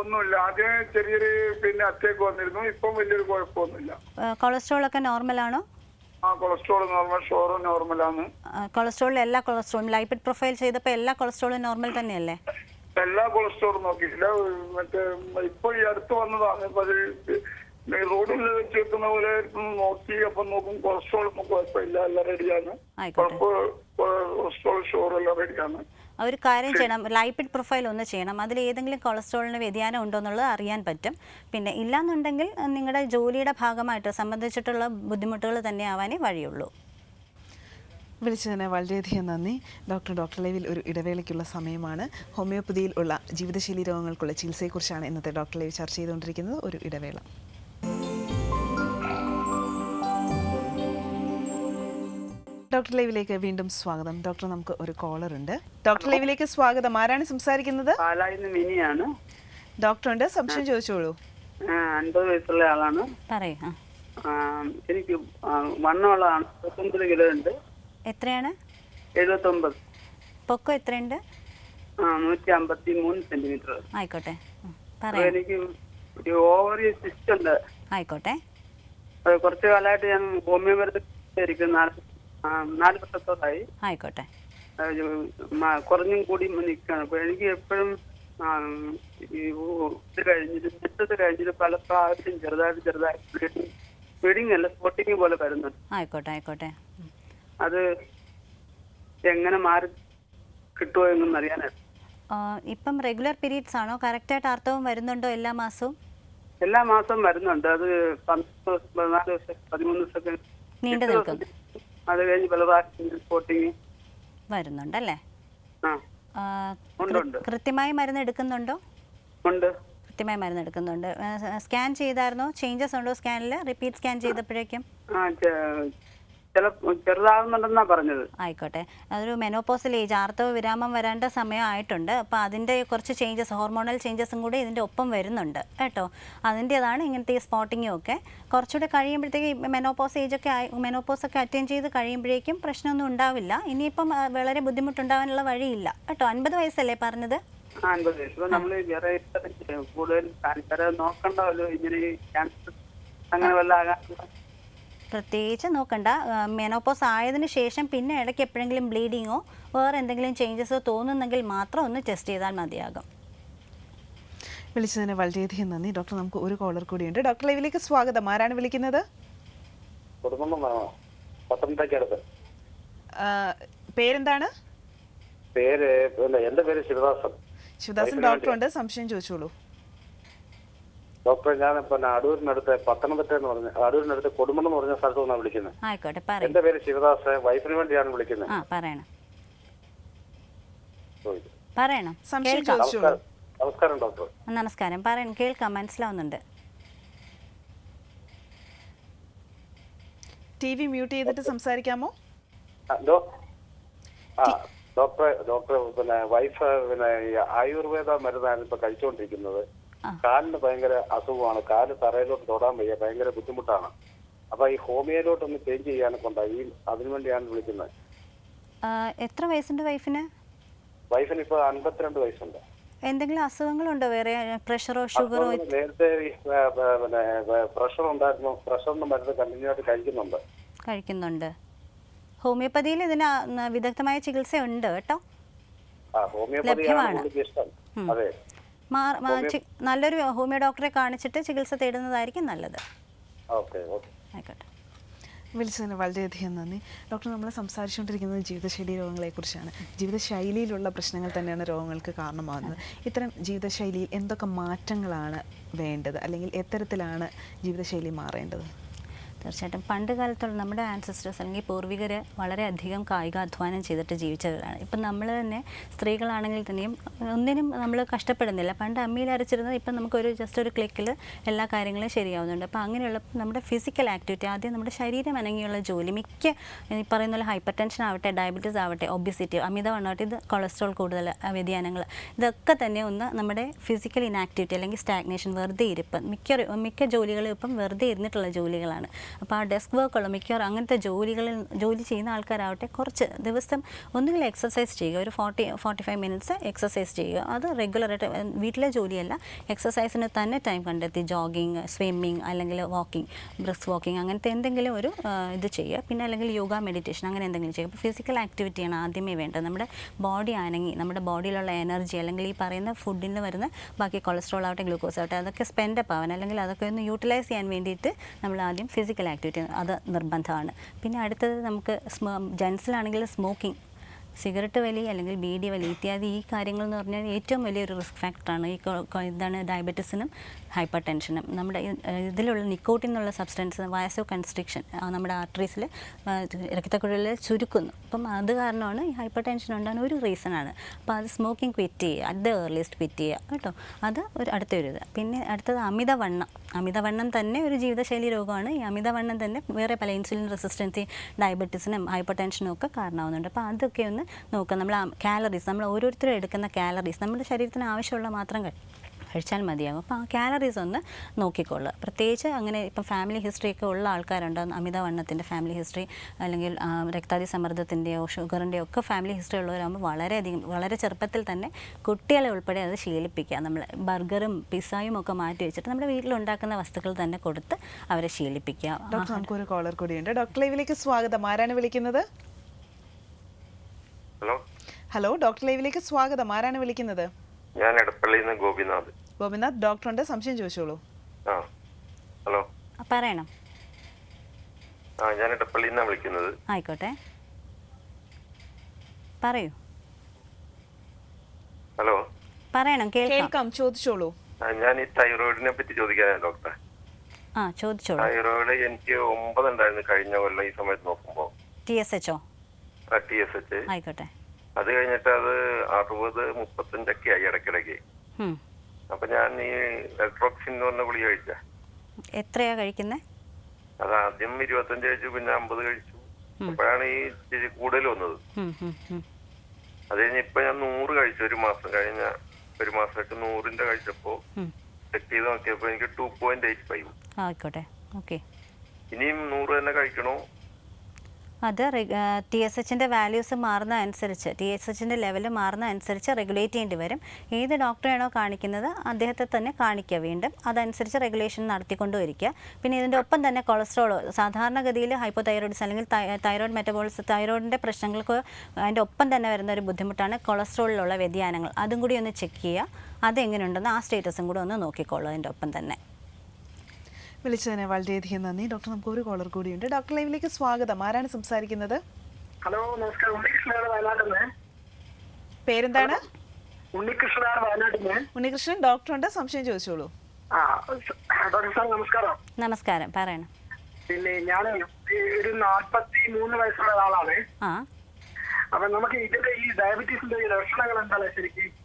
Speaker 6: ഒന്നുമില്ല. ആദ്യം ചെറിയൊരു പിന്നെ അറ്റേക്ക് വന്നിരുന്നു. ഇപ്പം വലിയൊരു കുഴപ്പമൊന്നുമില്ല.
Speaker 2: ഒക്കെ നോർമൽ ആണോ?
Speaker 6: ആ കൊളസ്ട്രോൾ നോർമൽ ഷുഗർ നോർമലാണ്
Speaker 2: ആണ്. കൊളസ്ട്രോളിൽ എല്ലാ കൊളസ്ട്രോളും ലൈപ്പിഡ് പ്രൊഫൈൽ ചെയ്തപ്പോൾ എല്ലാ കൊളസ്ട്രോളും നോർമൽ തന്നെയല്ലേ?
Speaker 6: എല്ലാ കൊളസ്ട്രോളും നോക്കിയില്ല മറ്റേ ഇപ്പൊ ഈ അടുത്ത് വന്നതാണ്. ഇപ്പൊ അത് റോഡിൽ വെച്ച് വെക്കുന്ന പോലെ നോക്കി അപ്പൊ നോക്കും കൊളസ്ട്രോൾ ഒന്നും കുഴപ്പമില്ല. എല്ലാം റെഡിയാണ് കൊളസ്ട്രോൾ ഷുഗർ എല്ലാം റെഡിയാണ്
Speaker 2: ഒരു കാര്യം ചെയ്യണം ലൈപ്പിഡ് പ്രൊഫൈൽ ഒന്ന് ചെയ്യണം. അതിൽ ഏതെങ്കിലും കൊളസ്ട്രോളിന് വ്യതിയാനം ഉണ്ടോ എന്നുള്ളത് അറിയാൻ പറ്റും. പിന്നെ ഇല്ലാന്നുണ്ടെങ്കിൽ അഹ് നിങ്ങളുടെ ജോലിയുടെ ഭാഗമായിട്ട് സംബന്ധിച്ചിട്ടുള്ള ബുദ്ധിമുട്ടുകൾ തന്നെ ആവാനേ വഴിയുള്ളൂ.
Speaker 1: വിളിച്ചതിന് വളരെയധികം നന്ദി. ഡോക്ടർ ഡോക്ടർ ലൈവിൽ ഒരു ഇടവേളയ്ക്കുള്ള സമയമാണ്. ഹോമിയോപ്പതിയിൽ ഉള്ള ജീവിതശൈലി രോഗങ്ങൾക്കുള്ള ചികിത്സയെക്കുറിച്ചാണ് ഇന്നത്തെ ഡോക്ടർ ലൈവ് ചർച്ച ചെയ്തുകൊണ്ടിരിക്കുന്നത്. ഒരു ഇടവേള. ഡോക്ടർ ലൈവിലേക്ക് വീണ്ടും സ്വാഗതം. ഡോക്ടർ നമുക്ക് ഒരു കോളർ ഉണ്ട്. ഡോക്ടർ ലൈവിലേക്ക് സ്വാഗതം. ആരാണ് സംസാരിക്കുന്നത്?
Speaker 7: ഡോക്ടർ മിനിയാണ്.
Speaker 1: ഡോക്ടറുണ്ട്. സംശയം ചോദിച്ചോളൂ.
Speaker 7: അൻപത് വയസ്സുള്ള ആളാണ്.
Speaker 2: പറയൂ ആ.
Speaker 7: ആ, എനിക്ക് വണ്ണമുള്ള വണ്ണമുള്ളതാണ്. കിലോ ഉണ്ട്.
Speaker 2: എത്രയാണ്?
Speaker 7: എഴുപത്തൊമ്പത്.
Speaker 2: പൊക്കം എത്രയുണ്ട്?
Speaker 7: ആ നൂറ്റി അമ്പത്തി മൂന്ന് സെന്റിമീറ്റർ
Speaker 2: ആയിക്കോട്ടെ
Speaker 7: എനിക്ക് ഒരു ഓവറി സിസ്റ്റ് ഉണ്ട്.
Speaker 2: ആയിക്കോട്ടെ.
Speaker 7: കുറച്ച് കാലമായിട്ട് ഞാൻ ഹോമിയോ മരുന്ന് ഇരിക്കും നാല് വർഷത്തോളായി.
Speaker 2: ആയിക്കോട്ടെ.
Speaker 7: കുറഞ്ഞും കൂടി നിൽക്കുകയാണ് അപ്പൊ എനിക്ക് എപ്പോഴും ഇത് കഴിഞ്ഞിട്ട് നെറ്റത്ത് കഴിഞ്ഞിട്ട് പല പ്രാവശ്യം ചെറുതായിട്ട് ചെറുതായിട്ട് ബ്ലീഡിങ് അല്ല സ്പോട്ടിങ് പോലെ വരുന്നുണ്ട്.
Speaker 2: ആയിക്കോട്ടെ ആയിക്കോട്ടെ.
Speaker 7: അത് എങ്ങനെ മാറി കിട്ടുമോ എന്നൊന്നും
Speaker 2: അറിയാനായിരുന്നു ഇപ്പം റെഗുലർ പീരീഡ്സ് ആണോ? കറക്റ്റായിട്ട് അർത്ഥവും വരുന്നുണ്ടോ എല്ലാ മാസവും?
Speaker 7: എല്ലാ മാസവും വരുന്നുണ്ട്. അത് പതിനാല് ദിവസം പതിമൂന്ന് ദിവസമൊക്കെ
Speaker 2: നീണ്ടു നിൽക്കും.
Speaker 7: അത് കഴിഞ്ഞ് റിപ്പോർട്ടിങ് സ്പോട്ടിങ്
Speaker 2: വരുന്നുണ്ടല്ലേ?
Speaker 7: ആ.
Speaker 2: കൃ-. കൃത്യമായി മരുന്ന് എടുക്കുന്നുണ്ടോ?
Speaker 7: ഉണ്ട്.
Speaker 2: കൃത്യമായി മരുന്ന് എടുക്കുന്നുണ്ട്. സ്കാൻ ചെയ്തായിരുന്നോ? ചേഞ്ചസ് ഉണ്ടോ സ്കാനിൽ റിപ്പീറ്റ് സ്കാൻ ചെയ്തപ്പോഴേക്കും?
Speaker 7: ആ ചെ- ചില ചെറുതാകുന്നുണ്ടെന്നാ പറഞ്ഞത്.
Speaker 2: ആയിക്കോട്ടെ. അതൊരു മെനോപോസൽ ഏജ് ആർത്തവ വിരാമം വരേണ്ട സമയമായിട്ടുണ്ട്. അപ്പൊ അതിന്റെ അതിന്റെ കുറച്ച് ചേഞ്ചസ് ഹോർമോണൽ ചേഞ്ചസും കൂടി ഇതിന്റെ ഒപ്പം വരുന്നുണ്ട്. കേട്ടോ? അതിന്റേതാണ് ഇങ്ങനത്തെ ഈ സ്പോട്ടിങ്ങും ഒക്കെ. കുറച്ചുകൂടെ കഴിയുമ്പോഴത്തേക്ക് മെനോപോസ് ഏജ് ഒക്കെ ആയി മെനോപോസ് ഒക്കെ അറ്റൻഡ് ചെയ്ത് കഴിയുമ്പോഴേക്കും പ്രശ്നമൊന്നും ഉണ്ടാവില്ല. ഇനിയിപ്പം ആ, വളരെ ബുദ്ധിമുട്ടുണ്ടാവാനുള്ള വഴിയില്ല. കേട്ടോ? അൻപത് വയസ്സല്ലേ പറഞ്ഞത്?
Speaker 7: അൻപത് വയസ്സ്. ഇപ്പൊ നമ്മൾ വേറെ കൂടുതൽ താല്പര്യം നോക്കണ്ടല്ലോ ഇങ്ങനെ ക്യാൻസർ അങ്ങനെ വല്ല ആകാൻ
Speaker 2: പ്രത്യേകിച്ച് നോക്കണ്ട. മെനോപ്പോസ് ആയതിനു ശേഷം പിന്നെ ഇടയ്ക്ക് എപ്പോഴെങ്കിലും ബ്ലീഡിങ്ങോ വേറെ എന്തെങ്കിലും ചേഞ്ചസോ തോന്നുന്നെങ്കിൽ മാത്രം ഒന്ന് ടെസ്റ്റ് ചെയ്താൽ മതിയാകും.
Speaker 1: വിളിച്ചതിന് വളരെയധികം നന്ദി. ഡോക്ടർ നമുക്ക് ഒരു കോളർ കൂടിയുണ്ട്. ഡോക്ടർ ലൈവിലേക്ക് സ്വാഗതം. ആരാണ് വിളിക്കുന്നത്? പേരെന്താണ്?
Speaker 4: പേര് എന്റെ പേര് ശിവദാസൻ.
Speaker 1: ശിവദാസൻ ഡോക്ടർ ഉണ്ട് സംശയം ചോദിച്ചോളൂ.
Speaker 4: ഡോക്ടറെ ഞാൻ പിന്നെ അടൂരിനടുത്ത് പത്തനംതിട്ട എന്ന് പറഞ്ഞ അടൂരിനടുത്ത് കൊടുമണ്ണം എന്ന് പറഞ്ഞ സ്ഥലത്ത് നിന്നാണ് വിളിക്കുന്നത്. എന്റെ പേര് ശിവദാസ് വൈഫിന് വേണ്ടിയാണ് വിളിക്കുന്നത്.
Speaker 2: പറയണം.
Speaker 4: നമസ്കാരം. ഡോക്ടർ.
Speaker 2: നമസ്കാരം. പറയണം. കേൾക്കാം. മനസ്സിലാവുന്നുണ്ട്.
Speaker 1: ടി വി മ്യൂട്ട് ചെയ്തിട്ട് സംസാരിക്കാമോ?
Speaker 4: ഡോക്ടർ ഡോക്ടർ പിന്നെ വൈഫ് പിന്നെ ആയുർവേദ മരുന്നാണ് ഇപ്പൊ കഴിച്ചുകൊണ്ടിരിക്കുന്നത് കാലിന് ഭയങ്കര അസുഖമാണ്. കാൽ തറയിലോട്ട് തൊടാൻ വയ്യ. ഭയങ്കര ബുദ്ധിമുട്ടാണ്. അപ്പൊ ഈ ഹോമിയോയിലോട്ട് ഒന്ന് ചേഞ്ച് ചെയ്യാനൊക്കെ ഉണ്ടായി അതിനുവേണ്ടിയാണ് വിളിക്കുന്നത്.
Speaker 2: എത്ര വയസ്സുണ്ട് വൈഫിന്?
Speaker 4: വൈഫിന് ഇപ്പൊ അൻപത്തിരണ്ട് വയസ്സുണ്ട്.
Speaker 2: എന്തെങ്കിലും അസുഖങ്ങളുണ്ടോ വേറെ? പ്രഷറോ ഷുഗറോ
Speaker 4: നേരത്തെ പിന്നെ പ്രഷർ ഉണ്ടായിരുന്നു പ്രഷറിന്റെ മരുന്ന് കണ്ടിന്യൂ ആയിട്ട് കഴിക്കുന്നുണ്ട്.
Speaker 2: കഴിക്കുന്നുണ്ട്. ഹോമിയോപ്പതിയിൽ ഇതിന് വിദഗ്ധമായ ചികിത്സ ഉണ്ട്
Speaker 4: കേട്ടോ ഹോമിയോപ്പതിയാണ് അതെ.
Speaker 2: നല്ലൊരു ഹോമിയോ ഡോക്ടറെ കാണിച്ചിട്ട് ചികിത്സ തേടുന്നതായിരിക്കും നല്ലത്.
Speaker 4: Okay okay.
Speaker 2: ആയിക്കോട്ടെ.
Speaker 1: വിളിച്ചതിന് വളരെയധികം നന്ദി. ഡോക്ടർ നമ്മൾ സംസാരിച്ചുകൊണ്ടിരിക്കുന്നത് ജീവിതശൈലി രോഗങ്ങളെക്കുറിച്ചാണ്. ജീവിതശൈലിയിലുള്ള പ്രശ്നങ്ങൾ തന്നെയാണ് രോഗങ്ങൾക്ക് കാരണമാകുന്നത്. ഇത്തരം ജീവിതശൈലിയിൽ എന്തൊക്കെ മാറ്റങ്ങളാണ് വേണ്ടത്? അല്ലെങ്കിൽ എത്തരത്തിലാണ് ജീവിതശൈലി മാറേണ്ടത്?
Speaker 2: തീർച്ചയായിട്ടും. പണ്ട് കാലത്തുള്ള നമ്മുടെ ആൻസസ്റ്റേഴ്സ് അല്ലെങ്കിൽ പൂർവികർ വളരെയധികം കായികാധ്വാനം ചെയ്തിട്ട് ജീവിച്ചവരാണ്. ഇപ്പം നമ്മൾ തന്നെ സ്ത്രീകളാണെങ്കിൽ തന്നെയും ഒന്നിനും നമ്മൾ കഷ്ടപ്പെടുന്നില്ല. പണ്ട് അമ്മിയിൽ അരച്ചിരുന്നത് ഇപ്പം നമുക്കൊരു ജസ്റ്റ് ഒരു ക്ലിക്കിൽ എല്ലാ കാര്യങ്ങളും ശരിയാവുന്നുണ്ട്. അപ്പോൾ അങ്ങനെയുള്ള നമ്മുടെ ഫിസിക്കൽ ആക്ടിവിറ്റി ആദ്യം നമ്മുടെ ശരീരം അനങ്ങിയുള്ള ജോലി മിക്ക ഈ പറയുന്ന പോലെ ഹൈപ്പർ ടെൻഷൻ ആവട്ടെ ഡയബറ്റീസ് ആവട്ടെ ഒബിസിറ്റി അമിതവണ്ണമാവട്ടെ ഇത് കൊളസ്ട്രോൾ കൂടുതൽ വ്യതിയാനങ്ങൾ ഇതൊക്കെ തന്നെ ഒന്ന് നമ്മുടെ ഫിസിക്കൽ ഇനാക്ടിവിറ്റി അല്ലെങ്കിൽ സ്റ്റാഗ്നേഷൻ വെറുതെ ഇരിപ്പ് മിക്ക മിക്ക ജോലികളും ഇപ്പം വെറുതെ ഇരുന്നിട്ടുള്ള ജോലികളാണ്. അപ്പോൾ ആ ഡെസ്ക് വർക്കുള്ള മിക്കവാറും അങ്ങനത്തെ ജോലികളിൽ ജോലി ചെയ്യുന്ന ആൾക്കാരാവട്ടെ കുറച്ച് ദിവസം ഒന്നുകിൽ എക്സസൈസ് ചെയ്യുക. ഒരു forty forty five minutes exercise ചെയ്യുക. അത് റെഗുലറായിട്ട് വീട്ടിലെ ജോലിയല്ല. എക്സസൈസിന് തന്നെ ടൈം കണ്ടെത്തി. ജോഗിങ് സ്വിമ്മിങ് അല്ലെങ്കിൽ വാക്കിംഗ് ബ്രിസ്ക് വാക്കിംഗ് അങ്ങനത്തെ എന്തെങ്കിലും ഒരു ഇത് ചെയ്യുക. പിന്നെ അല്ലെങ്കിൽ യോഗ മെഡിറ്റേഷൻ അങ്ങനെ എന്തെങ്കിലും ചെയ്യുക. അപ്പോൾ ഫിസിക്കൽ ആക്ടിവിറ്റിയാണ് ആദ്യമേ വേണ്ടത്. നമ്മുടെ ബോഡി അനങ്ങി നമ്മുടെ ബോഡിയിലുള്ള എനർജി അല്ലെങ്കിൽ ഈ പറയുന്ന ഫുഡിൽ നിന്ന് വരുന്ന ബാക്കി കൊളസ്ട്രോൾ ആവട്ടെ ഗ്ലൂക്കോസ് ആവട്ടെ അതൊക്കെ സ്പെൻഡപ്പ് ആവാൻ അല്ലെങ്കിൽ അതൊക്കെ ഒന്ന് യൂട്ടിലൈസ് ചെയ്യാൻ വേണ്ടിയിട്ട് നമ്മൾ ആദ്യം ഫിസിക്കൽ ആക്ടിവിറ്റി അത് നിർബന്ധമാണ്. പിന്നെ അടുത്തത് നമുക്ക് സ്മ ജെൻസിലാണെങ്കിൽ സ്മോക്കിംഗ് സിഗരറ്റ് വലി അല്ലെങ്കിൽ ബീഡി വലി ഇത്യാദി ഈ കാര്യങ്ങൾ എന്ന് പറഞ്ഞാൽ ഏറ്റവും വലിയൊരു റിസ്ക് ഫാക്ടറാണ്. ഈ എന്താണ് ഡയബറ്റീസിനും ഹൈപ്പർ ടെൻഷനും നമ്മുടെ ഇതിലുള്ള നിക്കോട്ടിൻ എന്നുള്ള സബ്സ്റ്റൻസ് വയസോ കൺസ്ട്രിക്ഷൻ നമ്മുടെ ആർട്ടറീസിൽ രക്തക്കുഴലിൽ ചുരുക്കുന്നു. അപ്പം അത് കാരണമാണ് ഈ ഹൈപ്പർ ടെൻഷൻ ഉണ്ടാകുന്ന ഒരു റീസണാണ്. അപ്പോൾ അത് സ്മോക്കിംഗ് ക്വിറ്റ് ചെയ്യുക അറ്റ് ദ ഏർലിയസ്റ്റ് ക്വിറ്റ് ചെയ്യുക കേട്ടോ. അത് ഒരു അടുത്തൊരു ഇത്. പിന്നെ അടുത്തത് അമിതവണ്ണം. അമിതവണ്ണം തന്നെ ഒരു ജീവിതശൈലി രോഗമാണ്. ഈ അമിതവണ്ണം തന്നെ വേറെ പല ഇൻസുലിൻ റെസിസ്റ്റൻസി ഡയബറ്റീസിനും ഹൈപ്പർ ടെൻഷനും ഒക്കെ കാരണമാവുന്നുണ്ട്. അപ്പോൾ അതൊക്കെ ഒന്ന് നോക്കുക. നമ്മൾ കാലറീസ് നമ്മൾ ഓരോരുത്തരും എടുക്കുന്ന കാലറീസ് നമ്മുടെ ശരീരത്തിന് ആവശ്യമുള്ള മാത്രം കഴിക്കും കഴിച്ചാൽ മതിയാകും. അപ്പോൾ ആ കാലറീസ് ഒന്ന് നോക്കിക്കൊള്ളുക. പ്രത്യേകിച്ച് അങ്ങനെ ഇപ്പം ഫാമിലി ഹിസ്റ്ററി ഒക്കെ ഉള്ള ആൾക്കാരുണ്ട്? അമിതവണ്ണത്തിന്റെ ഫാമിലി ഹിസ്റ്ററി അല്ലെങ്കിൽ രക്താതി സമ്മർദ്ദത്തിന്റെയോ ഷുഗറിന്റെയോ ഒക്കെ ഫാമിലി ഹിസ്റ്ററി ഉള്ളവരാകുമ്പോൾ വളരെയധികം വളരെ ചെറുപ്പത്തിൽ തന്നെ കുട്ടികളെ ഉൾപ്പെടെ അത് ശീലിപ്പിക്കുക. നമ്മൾ ബർഗറും പിസ്സയും ഒക്കെ മാറ്റി വെച്ചിട്ട് നമ്മുടെ വീട്ടിലുണ്ടാക്കുന്ന വസ്തുക്കൾ തന്നെ കൊടുത്ത് അവരെ ശീലിപ്പിക്കുക.
Speaker 1: ഡോക്ടർ നമുക്കൊരു കോളർ കൂടിയുണ്ട്. ഡോക്ടർ ലൈവിലേക്ക് സ്വാഗതം. ആരാണ് വിളിക്കുന്നത്?
Speaker 8: ഹലോ.
Speaker 1: ഹലോ ഡോക്ടർ ലൈവിലേക്ക് സ്വാഗതം. ആരാണ് വിളിക്കുന്നത്?
Speaker 8: ഞാൻ എടപ്പള്ളിയിൽ നിന്ന് ഗോപിനാഥ്.
Speaker 1: ഗോപിനാഥ് ഡോക്ടറുണ്ട്. സംശയം ചോദിച്ചോളൂ.
Speaker 8: ആ ഹലോ.
Speaker 2: പറയണം.
Speaker 8: ആ ഞാൻ എടപ്പള്ളിയിൽ നിന്നാണ് വിളിക്കുന്നത്.
Speaker 2: ആയിക്കോട്ടെ. പറയൂ.
Speaker 8: ഹലോ.
Speaker 2: പറയണം കേൾക്കാം.
Speaker 1: കേൾക്കാം ചോദിച്ചോളൂ.
Speaker 8: ആ, ഞാൻ ഈ തൈറോയിഡിനെ പറ്റി ചോദിക്കാനാണ് ഡോക്ടറെ.
Speaker 2: ആ ചോദിച്ചോളൂ.
Speaker 8: തൈറോയിഡ് എനിക്ക് ഒമ്പത് ഉണ്ടായിരുന്നു കഴിഞ്ഞ കൊല്ലം ഈ സമയത്ത് നോക്കുമ്പോൾ
Speaker 2: ടി എസ് എച്ചോ
Speaker 8: ടി ചെയ്ത് എച്ച്
Speaker 2: ആയിക്കോട്ടെ.
Speaker 8: അത് കഴിഞ്ഞിട്ട് അത് അറുപത് മുപ്പത്തഞ്ചൊക്കെ ആയി ഇടയ്ക്കിടയ്ക്ക്. അപ്പൊ ഞാൻ ഈ എൽട്രോക്സിൻ എന്ന് പറഞ്ഞ ഗുളിക കഴിച്ച.
Speaker 2: എത്രയാ കഴിക്കുന്നത്
Speaker 8: അത് ആദ്യം ഇരുപത്തഞ്ച് കഴിച്ചു പിന്നെ അമ്പത് കഴിച്ചു. അപ്പോഴാണ് ഈ ഇച്ചിരി കൂടുതൽ വന്നത്. അത് കഴിഞ്ഞ് ഇപ്പൊ ഞാൻ നൂറ് കഴിച്ചു ഒരു മാസം. കഴിഞ്ഞ ഒരു മാസമായിട്ട് നൂറിന്റെ കഴിച്ചപ്പോ ചെക്ക് ചെയ്ത് നോക്കിയപ്പോ എനിക്ക് ടു പോയിന്റ് എയ്റ്റ് ഫൈവ്
Speaker 2: ആയിക്കോട്ടെ. ഓക്കെ
Speaker 8: ഇനിയും നൂറ് തന്നെ കഴിക്കണോ?
Speaker 2: അത് ടി എസ് എച്ചിന്റെ വാല്യൂസ് മാറുന്ന അനുസരിച്ച് ടി എസ് എച്ചിന്റെ ലെവൽ മാറുന്ന അനുസരിച്ച് റെഗുലേറ്റ് ചെയ്യേണ്ടി വരും. ഏത് ഡോക്ടറെയാണോ കാണിക്കുന്നത് അദ്ദേഹത്തെ തന്നെ കാണിക്കുക വീണ്ടും. അതനുസരിച്ച് റെഗുലേഷൻ നടത്തിക്കൊണ്ടുവരിക്കുക പിന്നെ ഇതിന്റെ ഒപ്പം തന്നെ കൊളസ്ട്രോൾ സാധാരണഗതിയിൽ ഹൈപ്പോതൈറോയിഡ്സ് അല്ലെങ്കിൽ തൈറോയിഡ് മെറ്റബോളിസ് തൈറോയിഡിന്റെ പ്രശ്നങ്ങൾക്ക് അതിന്റെ ഒപ്പം തന്നെ വരുന്ന ഒരു ബുദ്ധിമുട്ടാണ് കൊളസ്ട്രോളിലുള്ള വ്യതിയാനങ്ങൾ. അതും കൂടി ഒന്ന് ചെക്ക് ചെയ്യുക. അതെങ്ങനെയുണ്ടെന്ന് ആ സ്റ്റേറ്റസും കൂടെ ഒന്ന് നോക്കിക്കോളൂ അതിന്റെ ഒപ്പം തന്നെ.
Speaker 1: വിളിച്ചതിന് വളരെയധികം നന്ദി. ഡോക്ടർ നമുക്ക് ഒരു കോളർ കൂടിയുണ്ട്. ഡോക്ടർ ലൈവിലേക്ക് സ്വാഗതം. ആരാണ് സംസാരിക്കുന്നത്?
Speaker 6: ഹലോ നമസ്കാരം. ഉണ്ണികൃഷ്ണനാണ്
Speaker 1: പേരെന്താണ്?
Speaker 6: ഉണ്ണികൃഷ്ണനാണ് വയനാട്ടിൽ നിന്ന്
Speaker 1: ഉണ്ണികൃഷ്ണൻ ഡോക്ടറുണ്ട്. സംശയം ചോദിച്ചോളൂ.
Speaker 6: ആ ഡോക്ടർ സാർ നമസ്കാരം.
Speaker 2: നമസ്കാരം. പറയണം.
Speaker 6: പിന്നെ ഞാൻ ഒരു നാൽപ്പത്തി മൂന്ന് വയസ്സുള്ള ഒരാളാണ്.
Speaker 2: ആ.
Speaker 6: അപ്പൊ നമുക്ക് ഇതിന്റെ ഈ ഡയബറ്റീസിന്റെ ഈ ലക്ഷണങ്ങൾ എന്താണ് ശരിക്കും?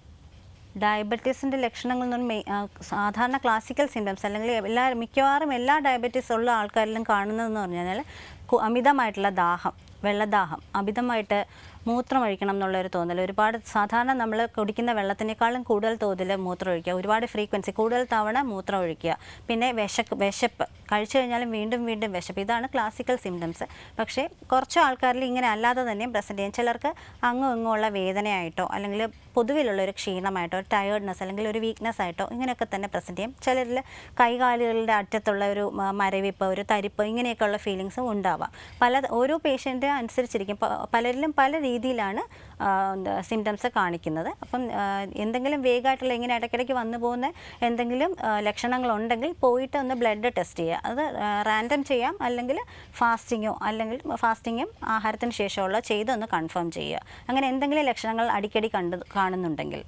Speaker 2: ഡയബറ്റീസിന്റെ ലക്ഷണങ്ങൾ എന്ന് പറഞ്ഞാൽ സാധാരണ ക്ലാസിക്കൽ സിംറ്റംസ് അല്ലെങ്കിൽ എല്ലാ മിക്കവാറും എല്ലാ ഡയബറ്റീസ് ഉള്ള ആൾക്കാരിലും കാണുന്നതെന്ന് പറഞ്ഞാൽ കഴിഞ്ഞാൽ അമിതമായിട്ടുള്ള ദാഹം വെള്ളദാഹം അമിതമായിട്ട് മൂത്രം ഒഴിക്കണം എന്നുള്ളൊരു തോന്നൽ ഒരുപാട് സാധാരണ നമ്മൾ കുടിക്കുന്ന വെള്ളത്തിനേക്കാളും കൂടുതൽ തോതിൽ മൂത്രം ഒഴിക്കുക ഒരുപാട് ഫ്രീക്വൻസി കൂടുതൽ തവണ മൂത്രം ഒഴിക്കുക പിന്നെ വിശക്ക് വിശപ്പ്. കഴിച്ചു കഴിഞ്ഞാലും വീണ്ടും വീണ്ടും വിശപ്പ്. ഇതാണ് ക്ലാസിക്കൽ സിംറ്റംസ് പക്ഷേ കുറച്ച് ആൾക്കാരിൽ ഇങ്ങനെ അല്ലാതെ തന്നെയും പ്രസന്റ് ചെയ്യും. ചിലർക്ക് അങ്ങും ഇങ്ങും ഉള്ള വേദനയായിട്ടോ അല്ലെങ്കിൽ പൊതുവിലുള്ള ഒരു ക്ഷീണമായിട്ടോ ഒരു ടയേർഡ്നെസ് അല്ലെങ്കിൽ ഒരു വീക്ക്നെസ് ആയിട്ടോ ഇങ്ങനെയൊക്കെ തന്നെ പ്രസന്റ് ചെയ്യും. ചിലരിൽ കൈകാലുകളുടെ അറ്റത്തുള്ള ഒരു മരവിപ്പ് ഒരു തരിപ്പ് ഇങ്ങനെയൊക്കെയുള്ള ഫീലിങ്സും ഉണ്ടാവാം. പല ഓരോ പേഷ്യന്റ് അനുസരിച്ചിരിക്കും. പലരിലും പല രീതിയിലാണ് സിംറ്റംസ് കാണിക്കുന്നത്. അപ്പം എന്തെങ്കിലും വേഗമായിട്ടുള്ള ഇങ്ങനെ ഇടയ്ക്കിടയ്ക്ക് വന്നു പോകുന്ന എന്തെങ്കിലും ലക്ഷണങ്ങളുണ്ടെങ്കിൽ പോയിട്ട് ഒന്ന് ബ്ലഡ് ടെസ്റ്റ് ചെയ്യുക. അത് റാൻഡം ചെയ്യാം അല്ലെങ്കിൽ ഫാസ്റ്റിങ്ങോ അല്ലെങ്കിൽ ഫാസ്റ്റിങ്ങും ആഹാരത്തിന് ശേഷമുള്ള ചെയ്തൊന്ന് കൺഫേം ചെയ്യുക. അങ്ങനെ എന്തെങ്കിലും ലക്ഷണങ്ങൾ അടിക്കടി കണ്ട് കാണുന്നുണ്ടെങ്കിൽ.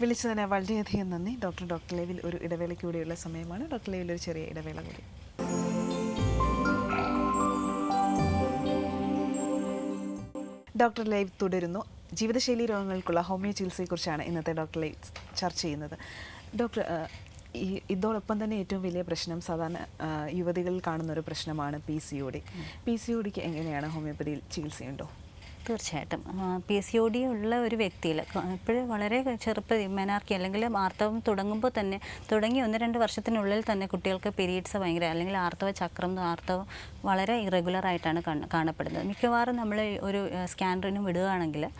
Speaker 1: വിളിച്ചതിന് വളരെയധികം നന്ദി. ഡോക്ടർ ഡോക്ടർ ലേവിൽ ഒരു ഇടവേളയ്ക്ക് സമയമാണ്. ഡോക്ടർ ലേവിൽ ഒരു ചെറിയ ഇടവേള കൂടി. ഡോക്ടർ ലൈവ് തുടരുന്നു. ജീവിതശൈലി രോഗങ്ങൾക്കുള്ള ഹോമിയോ ചികിത്സയെക്കുറിച്ചാണ് ഇന്നത്തെ ഡോക്ടർ ലൈവ് ചർച്ച ചെയ്യുന്നത്. ഡോക്ടർ ഈ ഇതോടൊപ്പം തന്നെ ഏറ്റവും വലിയ പ്രശ്നം സാധാരണ യുവതികളിൽ കാണുന്ന ഒരു പ്രശ്നമാണ് P C O D P C O ഡിക്ക് എങ്ങനെയാണ് ഹോമിയോപ്പതിയിൽ ചികിത്സയുണ്ടോ?
Speaker 2: തീർച്ചയായിട്ടും. പി സി ഒ ഡി ഉള്ള ഒരു വ്യക്തിയിൽ ഇപ്പോഴും വളരെ ചെറുപ്പ മെനാർക്കി അല്ലെങ്കിൽ ആർത്തവം തുടങ്ങുമ്പോൾ തന്നെ തുടങ്ങി ഒന്ന് രണ്ട് വർഷത്തിനുള്ളിൽ തന്നെ കുട്ടികൾക്ക് പീരീഡ്സ് ഭയങ്കര അല്ലെങ്കിൽ ആർത്തവ ചക്രം ആർത്തവം വളരെ കാണ- കാണപ്പെടുന്നത്. മിക്കവാറും നമ്മൾ ഒരു സ്കാനറിനും വിടുകയാണെങ്കിൽ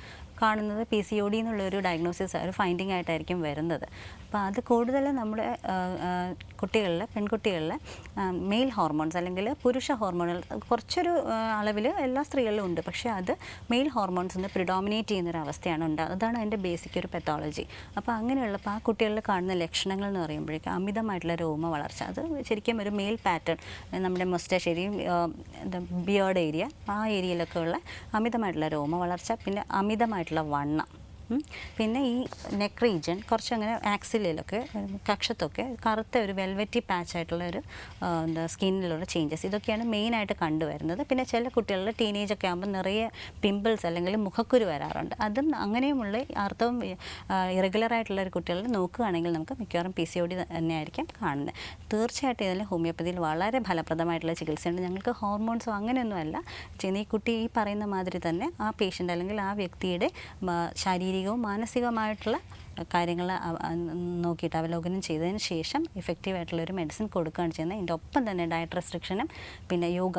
Speaker 2: കാണുന്നത് പി സി ഒ ഡി എന്നുള്ളൊരു ഡയഗ്നോസിസ് ഒരു ഫൈൻഡിങ് ആയിട്ടായിരിക്കും വരുന്നത്. അപ്പോൾ അത് കൂടുതൽ നമ്മുടെ കുട്ടികളിൽ പെൺകുട്ടികളിൽ മെയിൽ ഹോർമോൺസ് അല്ലെങ്കിൽ പുരുഷ ഹോർമോണുകൾ കുറച്ചൊരു അളവിൽ എല്ലാ സ്ത്രീകളിലും ഉണ്ട്. പക്ഷേ അത് മെയിൽ ഹോർമോൺസിന് പ്രിഡോമിനേറ്റ് ചെയ്യുന്നൊരു അവസ്ഥയാണ് ഉണ്ടാകുന്നത് അതാണ് അതിന്റെ ബേസിക് ഒരു പെത്തോളജി അപ്പോൾ അങ്ങനെയുള്ളപ്പോൾ ആ കുട്ടികളിൽ കാണുന്ന ലക്ഷണങ്ങൾ എന്ന് പറയുമ്പോഴേക്കും അമിതമായിട്ടുള്ള രോമ വളർച്ച അത് ശരിക്കും ഒരു മെയിൽ പാറ്റേൺ നമ്മുടെ മൊസ്റ്റേഷ് ഏരിയയും ബിയേർഡ് ഏരിയ ആ ഏരിയയിലൊക്കെ ഉള്ള അമിതമായിട്ടുള്ള രോമ വളർച്ച പിന്നെ അമിതമായിട്ടുള്ള വണ്ണം ഉം. പിന്നെ ഈ നെക്ക് റീജിയൻ കുറച്ചങ്ങനെ അങ്ങനെ ആക്സിലയിലൊക്കെ കക്ഷത്തൊക്കെ കറുത്ത ഒരു വെൽവെറ്റി പാച്ച് ആയിട്ടുള്ള ഒരു എന്താ സ്കിന്നിലുള്ള ചേഞ്ചസ് ഇതൊക്കെയാണ് മെയിനായിട്ട് കണ്ടുവരുന്നത്. പിന്നെ ചില കുട്ടികളിൽ ടീനേജ് ഒക്കെ ആകുമ്പോൾ നിറയെ പിമ്പിൾസ് അല്ലെങ്കിൽ മുഖക്കുരു വരാറുണ്ട്. അതും അങ്ങനെയുമുള്ള അർത്ഥവും ആയിട്ടുള്ള ഒരു കുട്ടികളിൽ നോക്കുകയാണെങ്കിൽ നമുക്ക് മിക്കവാറും പി സി ഒ ഡി തന്നെയായിരിക്കും കാണുന്നത്. തീർച്ചയായിട്ടും ഇതിൽ ഹോമിയോപ്പതിയിൽ വളരെ ഫലപ്രദമായിട്ടുള്ള ചികിത്സയുണ്ട്. ഞങ്ങൾക്ക് ഹോർമോൺസോ അങ്ങനെയൊന്നുമല്ല. ഈ കുട്ടി ഈ പറയുന്ന മാതിരി തന്നെ ആ പേഷ്യന്റ് അല്ലെങ്കിൽ ആ വ്യക്തിയുടെ ശാരീരിക ശാരീരികവും മാനസികവുമായിട്ടുള്ള കാര്യങ്ങൾ നോക്കിയിട്ട് അവലോകനം ചെയ്തതിന് ശേഷം ഇഫക്റ്റീവ് ആയിട്ടുള്ള ഒരു മെഡിസിൻ കൊടുക്കുകയാണ് ചെയ്യുന്നത്. ഇതിന്റെ ഒപ്പം തന്നെ ഡയറ്റ് റെസ്ട്രിക്ഷനും പിന്നെ യോഗ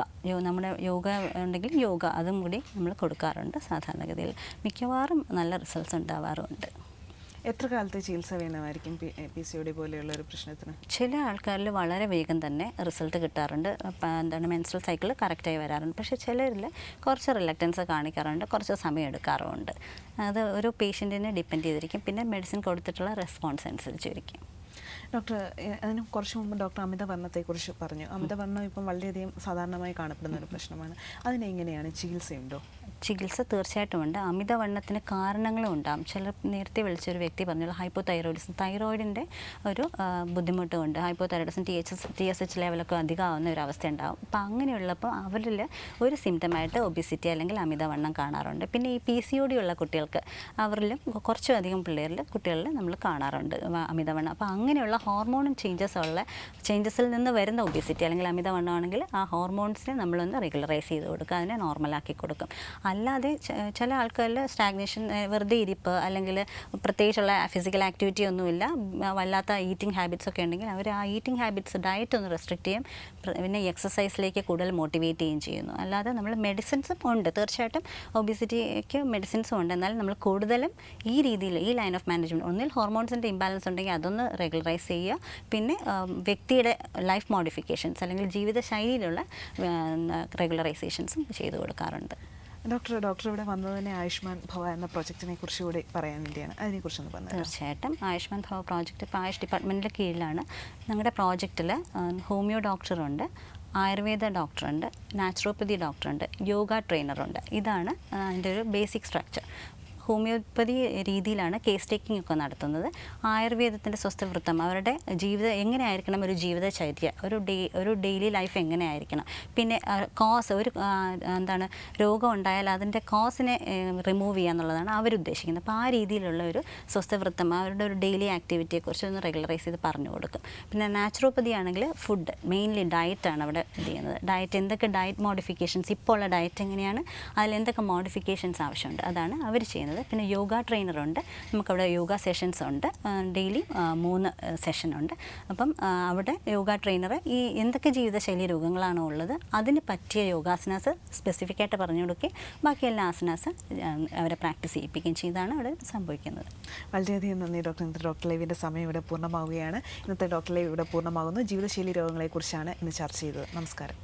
Speaker 2: നമ്മുടെ യോഗ ഉണ്ടെങ്കിൽ യോഗ അതും കൂടി നമ്മൾ കൊടുക്കാറുണ്ട് സാധാരണഗതിയിൽ. മിക്കവാറും നല്ല റിസൾട്ട്സ് ഉണ്ടാവാറുമുണ്ട്
Speaker 1: എത്ര കാലത്തെ ചികിത്സ വേണമായിരിക്കും പി സി ഒ ഡി പോലെയുള്ള ഒരു പ്രശ്നത്തിന്?
Speaker 2: ചില ആൾക്കാരിൽ വളരെ വേഗം തന്നെ റിസൾട്ട് കിട്ടാറുണ്ട്. എന്താണ് മെൻസ്ട്രൽ സൈക്കിൾ കറക്റ്റായി വരാറുണ്ട്. പക്ഷേ ചിലരിൽ കുറച്ച് റിലക്റ്റൻസ് കാണിക്കാറുണ്ട് കുറച്ച് സമയം എടുക്കാറുമുണ്ട്. അത് ഒരു പേഷ്യന്റിനെ ഡിപ്പെൻഡ് ചെയ്തിരിക്കും. പിന്നെ മെഡിസിൻ കൊടുത്തിട്ടുള്ള റെസ്പോൺസ് അനുസരിച്ചിരിക്കും.
Speaker 1: ഡോക്ടർ അതിന് കുറച്ച് മുമ്പ് ഡോക്ടർ അമിതവർണത്തെക്കുറിച്ച് പറഞ്ഞു. അമിതവർണം ഇപ്പം വളരെയധികം സാധാരണമായി കാണപ്പെടുന്ന ഒരു പ്രശ്നമാണ്. അതിനെങ്ങനെയാണ് ചികിത്സയുണ്ടോ?
Speaker 2: ചികിത്സ തീർച്ചയായിട്ടും ഉണ്ട് അമിതവണ്ണത്തിന് കാരണങ്ങളും ഉണ്ടാകും ചില നേരത്തെ വിളിച്ചൊരു വ്യക്തി പറഞ്ഞു ഹൈപ്പോ തൈറോയിഡിസം തൈറോയിഡിന്റെ ഒരു ആ, ബുദ്ധിമുട്ട് കൊണ്ട് hypothyroidism T H T S H ലെവലൊക്കെ അധികമാവുന്ന ഒരു അവസ്ഥ ഉണ്ടാകും അപ്പോൾ അങ്ങനെയുള്ളപ്പോൾ അവരിൽ ഒരു സിംറ്റമായിട്ട് ഒബിസിറ്റി അല്ലെങ്കിൽ അമിതവണ്ണം കാണാറുണ്ട്. പിന്നെ ഈ പി സി ഒ ഡി ഉള്ള കുട്ടികൾക്ക് അവരിലും കുറച്ചധികം പിള്ളേരിൽ കുട്ടികളിൽ നമ്മൾ കാണാറുണ്ട് അമിതവണ്ണം. അപ്പോൾ അങ്ങനെയുള്ള ഹോർമോൺ ചേഞ്ചസ് ഉള്ള ചേഞ്ചസിൽ നിന്ന് വരുന്ന ഒബിസിറ്റി അല്ലെങ്കിൽ അമിതവണ്ണമാണെങ്കിൽ ആ ഹോർമോൺസിനെ നമ്മളൊന്ന് റെഗുലറൈസ് ചെയ്ത് കൊടുക്കുക. അതിനെ നോർമലാക്കി കൊടുക്കും. അല്ലാതെ ചില ആൾക്കാരിൽ സ്റ്റാഗ്നേഷൻ വെറുതെ ഇരിപ്പ് അല്ലെങ്കിൽ പ്രത്യേകിച്ചുള്ള ഫിസിക്കൽ ആക്ടിവിറ്റി ഒന്നുമില്ല. വല്ലാത്ത ഈറ്റിംഗ് ഹാബിറ്റ്സ് ഒക്കെ ഉണ്ടെങ്കിൽ അവർ ആ ഈറ്റിംഗ് ഹാബിറ്റ്സ് ഡയറ്റ് ഒന്ന് റെസ്ട്രിക്റ്റ് ചെയ്യും. പിന്നെ എക്സസൈസിലേക്ക് കൂടുതൽ മോട്ടിവേറ്റ് ചെയ്യുകയും ചെയ്യുന്നു. അല്ലാതെ നമ്മൾ മെഡിസിൻസും ഉണ്ട്. തീർച്ചയായിട്ടും ഒബിസിറ്റിക്ക് മെഡിസിൻസും ഉണ്ട്. എന്നാൽ നമ്മൾ കൂടുതലും ഈ രീതിയിൽ ഈ ലൈൻ ഓഫ് മാനേജ്മെന്റ് ഒന്നിൽ ഹോർമോൺസിന്റെ ഇംബാലൻസ് ഉണ്ടെങ്കിൽ അതൊന്ന് റെഗുലറൈസ് ചെയ്യുക. പിന്നെ വ്യക്തിയുടെ ലൈഫ് മോഡിഫിക്കേഷൻസ് അല്ലെങ്കിൽ ജീവിതശൈലിയിലുള്ള റെഗുലറൈസേഷൻസും ചെയ്തു കൊടുക്കാറുണ്ട്.
Speaker 1: ഡോക്ടർ ഡോക്ടർ ഇവിടെ വന്നതിനെ ആയുഷ്മാൻ ഭവ എന്ന പ്രോജക്റ്റിനെ കുറിച്ച് കൂടി പറയാൻ വേണ്ടിയാണ്. അതിനെക്കുറിച്ചൊന്ന് പറഞ്ഞു
Speaker 2: തീർച്ചയായിട്ടും. ആയുഷ്മാൻ ഭവ പ്രോജക്റ്റ് ഇപ്പോൾ ആയുഷ് ഡിപ്പാർട്ട്മെന്റിന്റെ കീഴിലാണ്. ഞങ്ങളുടെ പ്രോജക്റ്റിൽ ഹോമിയോ ഡോക്ടറുണ്ട് ആയുർവേദ ഡോക്ടറുണ്ട് നാച്ചുറോപ്പതി ഡോക്ടറുണ്ട് യോഗ ട്രെയിനറുണ്ട്. ഇതാണ് അതിന്റെ ഒരു ബേസിക് സ്ട്രക്ചർ. ഹോമിയോപ്പതി രീതിയിലാണ് കേസ് ടേക്കിംഗ് ഒക്കെ നടത്തുന്നത്. ആയുർവേദത്തിന്റെ സ്വസ്ഥവൃത്തം അവരുടെ ജീവിതം എങ്ങനെയായിരിക്കണം ഒരു ജീവിതചര്യ ഒരു ഡേ ഒരു ഡെയിലി ലൈഫ് എങ്ങനെയായിരിക്കണം? പിന്നെ കോസ് ഒരു എന്താണ് രോഗം ഉണ്ടായാൽ അതിന്റെ കോസിനെ റിമൂവ് ചെയ്യുക എന്നുള്ളതാണ് അവരുദ്ദേശിക്കുന്നത്. അപ്പോൾ ആ രീതിയിലുള്ള ഒരു സ്വസ്ഥവൃത്തം അവരുടെ ഒരു ഡെയിലി ആക്ടിവിറ്റിയെക്കുറിച്ച് ഒന്ന് റെഗുലറൈസ് ചെയ്ത് പറഞ്ഞു കൊടുക്കും. പിന്നെ നാച്ചുറോപ്പതി ആണെങ്കിൽ ഫുഡ് മെയിൻലി ഡയറ്റാണ് അവിടെ ഇത് ചെയ്യുന്നത്. ഡയറ്റ് എന്തൊക്കെ ഡയറ്റ് മോഡിഫിക്കേഷൻസ് ഇപ്പോൾ ഉള്ള ഡയറ്റ് എങ്ങനെയാണ്? അതിൽ എന്തൊക്കെ മോഡിഫിക്കേഷൻസ് ആവശ്യമുണ്ട്? അതാണ് അവർ ചെയ്യുന്നത്. പിന്നെ യോഗ ട്രെയിനറുണ്ട്. നമുക്കവിടെ യോഗ സെഷൻസ് ഉണ്ട്. ഡെയിലി മൂന്ന് സെഷൻ ഉണ്ട്. അപ്പം അവിടെ യോഗ ട്രെയിനർ ഈ എന്തൊക്കെ ജീവിതശൈലി രോഗങ്ങളാണോ ഉള്ളത് അതിന് പറ്റിയ യോഗാസനാസ് സ്പെസിഫിക് ആയിട്ട് പറഞ്ഞു കൊടുക്കുകയും ബാക്കി എല്ലാ ആസനാസ് അവരെ പ്രാക്ടീസ് ചെയ്യിപ്പിക്കുകയും ചെയ്താണ് അവിടെ സംഭവിക്കുന്നത്.
Speaker 1: വളരെയധികം നന്ദി ഡോക്ടർ ഇന്നത്തെ ഡോക്ടർ ലൈവിന്റെ സമയം ഇവിടെ പൂർണമാവുകയാണ്. ഇന്നത്തെ ഡോക്ടർ ലൈവ് ഇവിടെ പൂർണമാകുന്നു. ജീവിതശൈലി രോഗങ്ങളെക്കുറിച്ചാണ് ഇന്ന് ചർച്ച ചെയ്തത്. നമസ്കാരം.